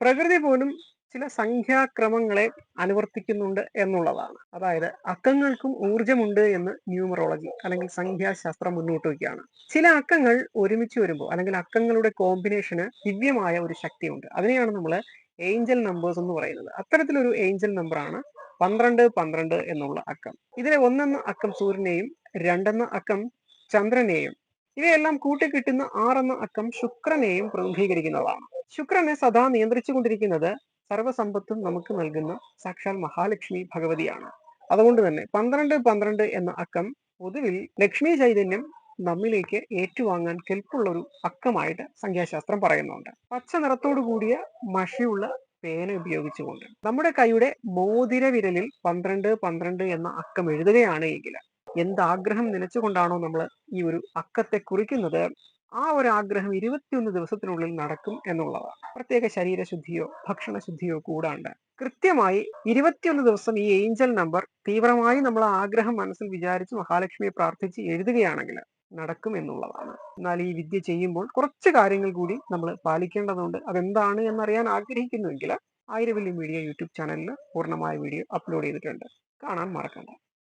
പ്രകൃതി പോലും ചില സംഖ്യാക്രമങ്ങളെ അനുവർത്തിക്കുന്നുണ്ട് എന്നുള്ളതാണ്. അതായത് അക്കങ്ങൾക്കും ഊർജമുണ്ട് എന്ന് ന്യൂമറോളജി അല്ലെങ്കിൽ സംഖ്യാശാസ്ത്രം മുന്നോട്ട് വയ്ക്കുകയാണ്. ചില അക്കങ്ങൾ ഒരുമിച്ച് വരുമ്പോൾ അല്ലെങ്കിൽ അക്കങ്ങളുടെ കോമ്പിനേഷന് ദിവ്യമായ ഒരു ശക്തിയുണ്ട്. അതിനെയാണ് നമ്മൾ ഏഞ്ചൽ നമ്പേഴ്സ് എന്ന് പറയുന്നത്. അത്തരത്തിലൊരു ഏഞ്ചൽ നമ്പറാണ് പന്ത്രണ്ട് പന്ത്രണ്ട് എന്നുള്ള അക്കം. ഇതിലെ ഒന്നെന്ന അക്കം സൂര്യനെയും രണ്ടെന്ന അക്കം ചന്ദ്രനെയും ഇവയെല്ലാം കൂട്ടിക്കിട്ടുന്ന ആറെന്ന അക്കം ശുക്രനെയും പ്രതിനിധീകരിക്കുന്നതാണ്. ശുക്രനെ സദാ നിയന്ത്രിച്ചു കൊണ്ടിരിക്കുന്നത് സർവസമ്പത്തും നമുക്ക് നൽകുന്ന സാക്ഷാൽ മഹാലക്ഷ്മി ഭഗവതിയാണ്. അതുകൊണ്ട് തന്നെ പന്ത്രണ്ട് പന്ത്രണ്ട് എന്ന അക്കം പൊതുവിൽ ലക്ഷ്മി ചൈതന്യം നമ്മിലേക്ക് ഏറ്റുവാങ്ങാൻ കെൽപ്പുള്ള ഒരു അക്കമായിട്ട് സംഖ്യാശാസ്ത്രം പറയുന്നുണ്ട്. പച്ച നിറത്തോടു കൂടിയ മഷിയുള്ള പേന ഉപയോഗിച്ചുകൊണ്ട്. നമ്മുടെ കൈയുടെ മോതിര വിരലിൽ പന്ത്രണ്ട് പന്ത്രണ്ട് എന്ന അക്കം എഴുതുകയാണ് എങ്കിൽ എന്താഗ്രഹം നനച്ചുകൊണ്ടാണോ നമ്മൾ ഈ ഒരു അക്കത്തെ കുറിക്കുന്നത്? ആ ഒരു ആഗ്രഹം ഇരുപത്തിയൊന്ന് ദിവസത്തിനുള്ളിൽ നടക്കും എന്നുള്ളതാണ്. പ്രത്യേക ശരീരശുദ്ധിയോ ഭക്ഷണശുദ്ധിയോ കൂടാണ്ട്. കൃത്യമായി ഇരുപത്തിയൊന്ന് ദിവസം ഈ ഏഞ്ചൽ നമ്പർ തീവ്രമായി നമ്മൾ ആഗ്രഹം മനസ്സിൽ വിചാരിച്ച് മഹാലക്ഷ്മിയെ പ്രാർത്ഥിച്ച് എഴുതുകയാണെങ്കിൽ നടക്കും എന്നുള്ളതാണ്. എന്നാൽ ഈ വിദ്യ ചെയ്യുമ്പോൾ കുറച്ച് കാര്യങ്ങൾ കൂടി നമ്മൾ പാലിക്കേണ്ടതുണ്ട്. അതെന്താണ് എന്നറിയാൻ ആഗ്രഹിക്കുന്നുവെങ്കിൽ ആയിരവല്ലി മീഡിയ യൂട്യൂബ് ചാനലിൽ പൂർണമായ വീഡിയോ അപ്ലോഡ് ചെയ്തിട്ടുണ്ട്. കാണാൻ മറക്കണ്ട.